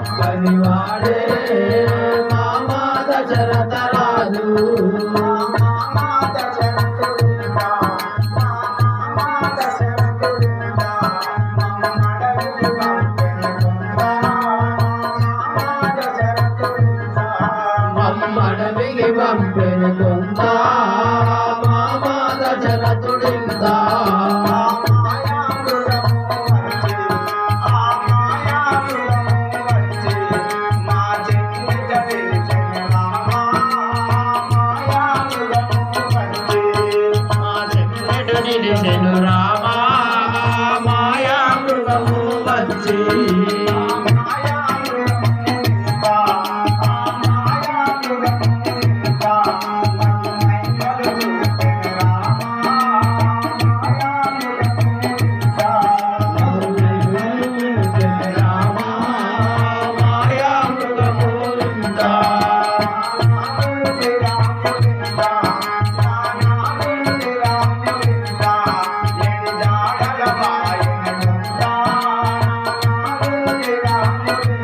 గొప్పని వాడే మామా దశరథ राम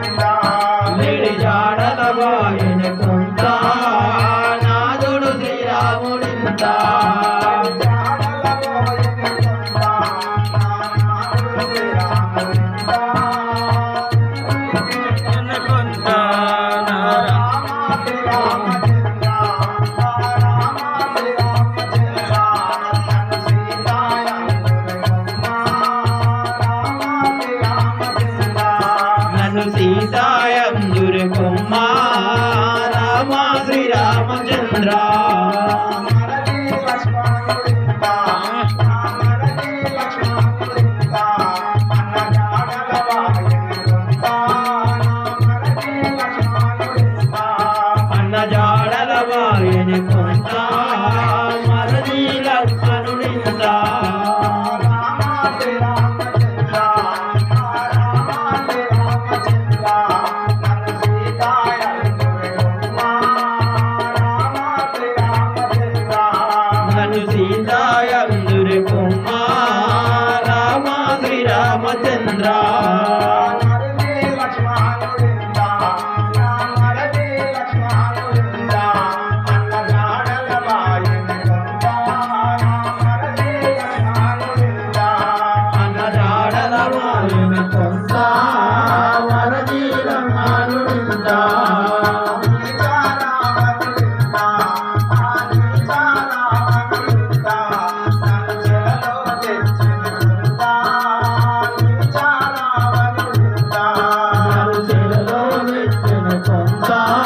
长大。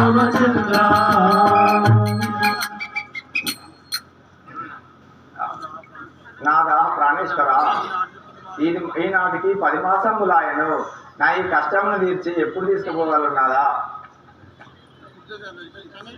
శ్రీరామచంద్ర నాదా ప్రాణేశ్వర. ఈనాటికి పది మాసములాయను నా ఈ కష్టమును తీర్చి ఎప్పుడు తీసుకుపోగలరు నాదా?